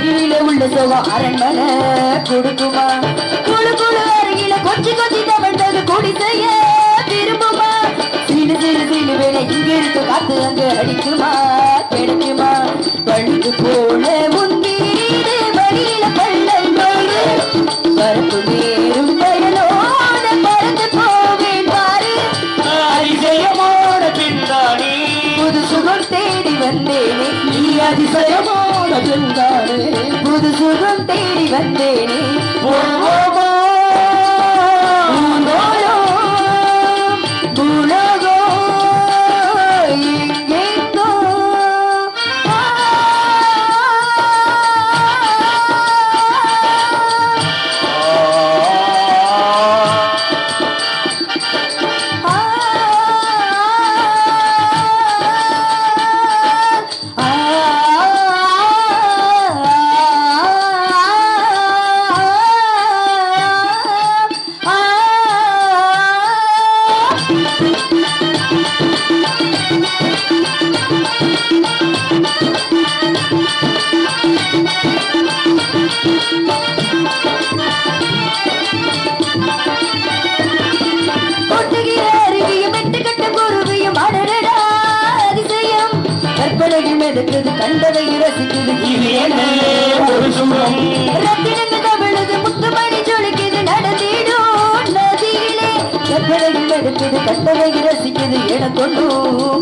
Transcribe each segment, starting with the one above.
போவோம் அரண்மனை. கொடுக்குமா? குழு குழு அருகில கொஞ்சி கொஞ்சி தவழ்ந்தது குடிசைய விரும்புமா? சிலு சிலு சிலு வேலை இங்க இருக்கு காத்து அங்க அடிக்குமா? கிடைக்குமா? பழுது போல முந்திரீடு வழியில பள்ளம் போது பருப்பு நேரும் பயனோட பறந்து போவேன் பாரு. அதிசயமான பின்தானே புது சுகம் தேடி வந்தேனே நீ அதிசயமான பெண்தானே புது சுகம் தேடி வந்தேனே. கண்டதை ரசிக்குது இது என்ன ஒரு சுகம் ரத்தினந்து கவிழுது முத்துமணி ஜொலிக்குது நடத்திடும் நதியிலே. கற்பனையில் எடுத்தது கண்டதை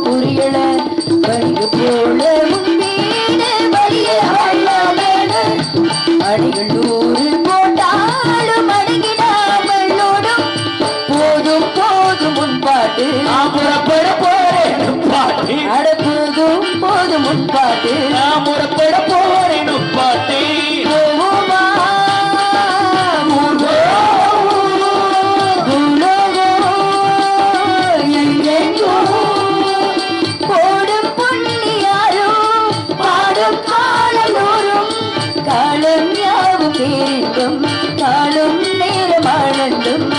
புரியல. வணிக போல முன்பீடு போட்டாலும் அடங்கிடாமலோடும் போதும் போதும் முன்பாட்டு. கண்டும்